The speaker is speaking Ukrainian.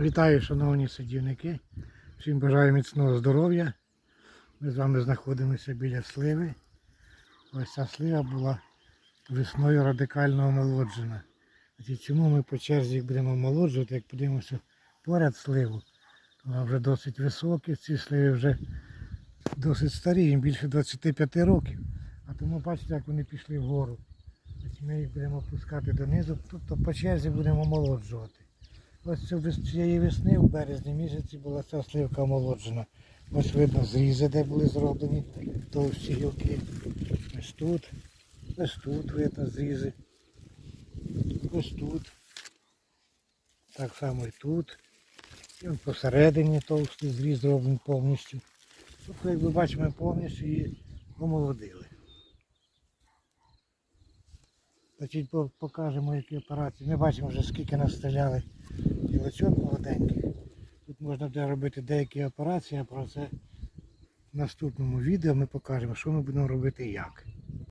Вітаю, шановні садівники. Всім бажаю міцного здоров'я. Ми з вами знаходимося біля сливи. Ось ця слива була весною радикально омолоджена. Чому ми по черзі їх будемо омолоджувати, як подивимося поряд сливу, вона вже досить високі, ці сливи вже досить старі, їм більше 25 років. А тому бачите, як вони пішли вгору. Ми їх будемо опускати донизу, тобто по черзі будемо омолоджувати. Ось цієї весни, в березні місяці, була ця сливка омолоджена. Ось видно зрізи, де були зроблені товсті гілки. Ось тут, ось тут видно зрізи. Ось тут. Так само і тут. І посередині товстий зріз зроблений повністю. Тобто, як ви бачимо, повністю її омолодили. Значить, покажемо, які операції. Ми бачимо вже скільки настріляли гілочок молоденьких. Тут можна буде робити деякі операції, а про це в наступному відео ми покажемо, що ми будемо робити і як.